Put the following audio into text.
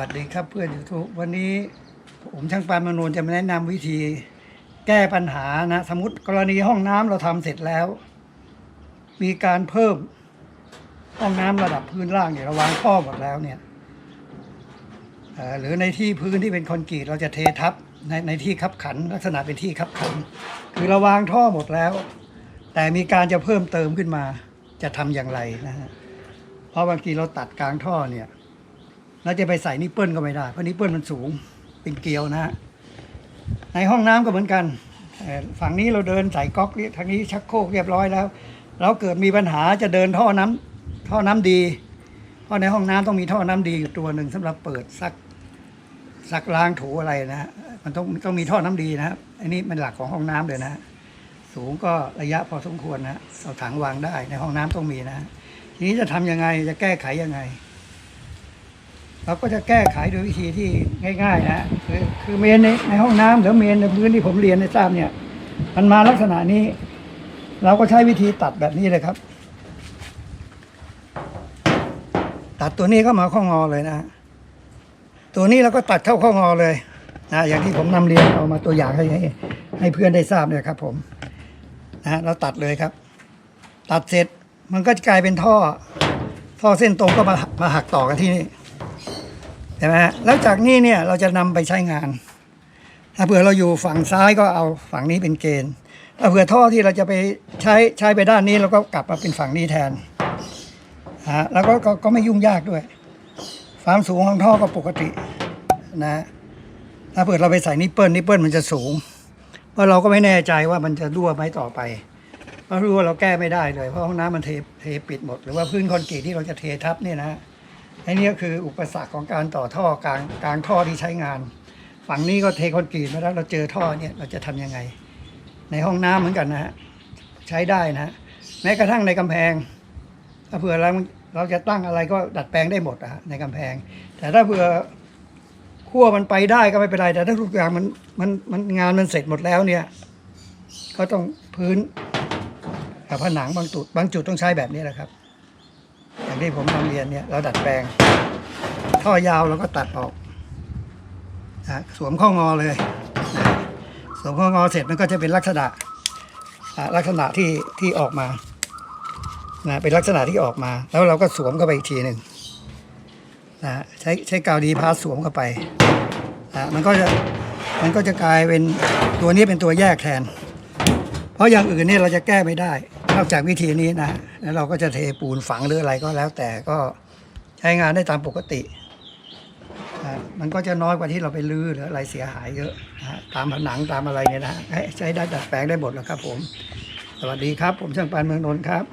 วัสดีครับเพื่อนยูทูบวันนี้ผมช่างปานมโนจะมาแนะนำวิธีแก้ปัญหานะ สมมติกรณีห้องน้ำเราทำเสร็จแล้ว มีการเพิ่มห้องน้ำระดับพื้นล่างเนี่ยเราวางท่อหมดแล้วเนี่ยหรือในที่พื้นที่เป็นคอนกรีตเราจะเททับในในที่คับขัน ลักษณะเป็นที่คับขัน คือเราวางท่อหมดแล้ว แต่มีการจะเพิ่มเติมขึ้นมา จะทำอย่างไรนะฮะเพราะบางทีเราตัดกลางท่อเนี่ย เราจะไปใส่นิปเปิลก็ไม่ได้เพราะนิปเปิลมันสูงเป็นเกลียวนะฮะในห้องน้ำก็เหมือนกันฝั่งนี้เราเดินใส่ก๊อกเรียทางนี้ชักโครกเรียบร้อยแล้ว เราเกิดมีปัญหาจะเดินท่อน้ำท่อน้ำดี เพราะในห้องน้ำต้องมีท่อน้ำดีอยู่ตัวหนึ่งสำหรับเปิดซักซักล้างถูอะไรนะฮะมันต้องต้องมีท่อน้ำดีนะครับอันนี้เป็นหลักของห้องน้ำเลยนะ สูงก็ระยะพอสมควรนะฮะเอาถังวางได้ในห้องน้ำต้องมีนะฮะทีนี้จะทำยังไงจะแก้ไขยังไง เราก็จะแก้ไขโดยวิธีที่ง่าย ๆ นะคือคือเมนในในห้องน้ำหรือเมนในพื้นที่ผมเรียนในทราบเนี่ย มันมาลักษณะนี้ เราก็ใช้วิธีตัดแบบนี้เลยครับ ตัดตัวนี้เข้ามาข้องอเลยนะ ตัวนี้เราก็ตัดเข้าข้องอเลยนะอย่างที่ผมนำเรียนเอามาตัวอย่างให้ให้เพื่อนได้ทราบเนี่ยครับ ผมนะเราตัดเลยครับ ตัดเสร็จมันก็จะกลายเป็นท่อ ท่อเส้นตรงก็มามาหักต่อกันที่นี่ ช่ไหมฮะแล้วจากนี้เนี่ยเราจะนำไปใช้งาน ถ้าเผื่อเราอยู่ฝั่งซ้ายก็เอาฝั่งนี้เป็นเกณฑ์ ถ้าเผื่อท่อที่เราจะไปใช้ใช้ไปด้านนี้เราก็กลับมาเป็นฝั่งนี้แทนฮะแล้วก็ก็ก็ไม่ยุ่งยากด้วย ความสูงของท่อก็ปกตินะ ถ้าเผื่อเราไปใส่นิปเปิลนิปเปิลมันจะสูง เพราะเราก็ไม่แน่ใจว่ามันจะรั่วไหมต่อไป เพราะรั่วเราแก้ไม่ได้เลย เพราะห้องน้ำมันเทเทปิดหมด หรือว่าพื้นคอนกรีตที่เราจะเททับเนี่ยนะ ไอ้นี่ก็คืออุปสรรคของการต่อท่อกลางกลางท่อที่ใช้งาน ฝั่งนี้ก็เทคอนกรีตมาแล้วเราเจอท่อเนี่ยเราจะทำยังไง ในห้องน้ำเหมือนกันนะฮะใช้ได้นะแม้กระทั่งในกำแพง ถ้าเผื่อเราเราจะตั้งอะไรก็ดัดแปลงได้หมดอะในกำแพง แต่ถ้าเผื่อขั้วมันไปได้ก็ไม่เป็นไรแต่ถ้าทุกอย่างมันมันมันงานมันเสร็จหมดแล้วเนี่ยก็ต้องพื้นกับผนังบางจุดบางจุดต้องใช้แบบนี้แหละครับ อย่างที่ผมนำเรียนเนี่ยเราดัดแปลง ท่อยาวเราก็ตัดออกนะสวมข้องอเลยนะสวมข้องอเสร็จมันก็จะเป็นลักษณะอะลักษณะที่ที่ออกมานะเป็นลักษณะที่ออกมา แล้วเราก็สวมเข้าไปอีกทีหนึ่งนะใช้ใช้กาวดีพาสสวมเข้าไปนะมันก็จะมันก็จะกลายเป็นตัวนี้เป็นตัวแยกแทน เพราะอย่างอื่นเนี่ยเราจะแก้ไม่ได้ นอกจากวิธีนี้นะแล้วเราก็จะเทปูนฝังหรืออะไรก็แล้วแต่ก็ใช้งานได้ตามปกติมันก็จะน้อยกว่าที่เราไปลื้อหรืออะไรเสียหายเยอะนะตามผนังตามอะไรเนี่ยนะใช้ได้ดัดแปลงได้หมดแล้วครับผม สวัสดีครับ ผมช่างปานเมืองนนท์ครับ